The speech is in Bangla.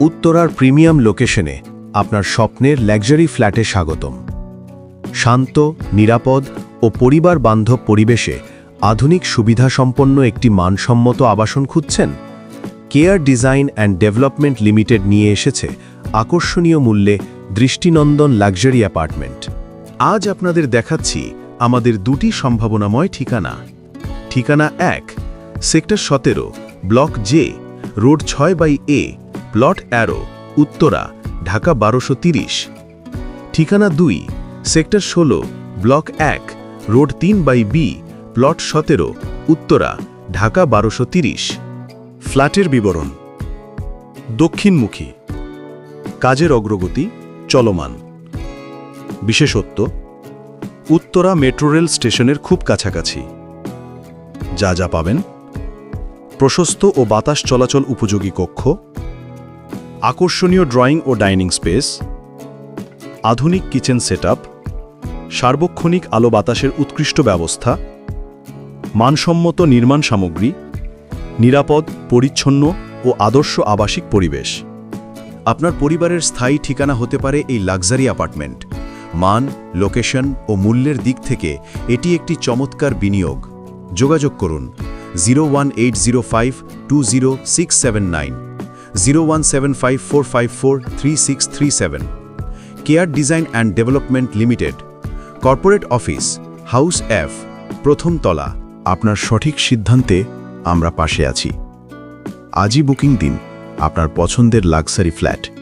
উত্তরার প্রিমিয়াম লোকেশনে আপনার স্বপ্নের লাক্সারি ফ্ল্যাটে স্বাগতম। শান্ত, নিরাপদ ও পরিবার বান্ধব পরিবেশে আধুনিক সুবিধাসম্পন্ন একটি মানসম্মত আবাসন খুঁজছেন? Care Design and Development Limited নিয়ে এসেছে আকর্ষণীয় মূল্যে দৃষ্টিনন্দন লাক্সারি অ্যাপার্টমেন্ট। আজ আপনাদের দেখাচ্ছি আমাদের দুটি সম্ভাবনাময় ঠিকানা। ঠিকানা এক, সেক্টর সতেরো, ব্লক জে, রোড ছয় বাই এ প্লট অ্যারো, উত্তরা, ঢাকা বারোশো তিরিশ। ঠিকানা দুই, সেক্টর ষোলো, ব্লক এক, রোড তিন বাই বি, প্লট সতেরো, উত্তরা, ঢাকা বারোশো তিরিশ। ফ্ল্যাটের বিবরণ। দক্ষিণমুখী। কাজের অগ্রগতি চলমান। বিশেষত্ব, উত্তরা মেট্রো রেল স্টেশনের খুব কাছাকাছি। যা যা পাবেন। প্রশস্ত ও বাতাস চলাচল উপযোগী কক্ষ। আকর্ষণীয় ড্রয়িং ও ডাইনিং স্পেস, আধুনিক কিচেন সেটআপ, সার্বক্ষণিক আলো বাতাসের উৎকৃষ্ট ব্যবস্থা, মানসম্মত নির্মাণ সামগ্রী, নিরাপদ, পরিচ্ছন্ন ও আদর্শ আবাসিক পরিবেশ। আপনার পরিবারের স্থায়ী ঠিকানা হতে পারে এই লাক্সারি অ্যাপার্টমেন্ট। মান, লোকেশন ও মূল্যের দিক থেকে এটি একটি চমৎকার বিনিয়োগ। যোগাযোগ করুন, zero zero one seven five four five four three six three seven Care Design and Development Limited corporate office house F প্রথম তলা, আপনার সঠিক সিদ্ধান্তে আমরা পাশে আছি। আজই বুকিং দিন, আপনার পছন্দের লাক্সারি ফ্ল্যাট।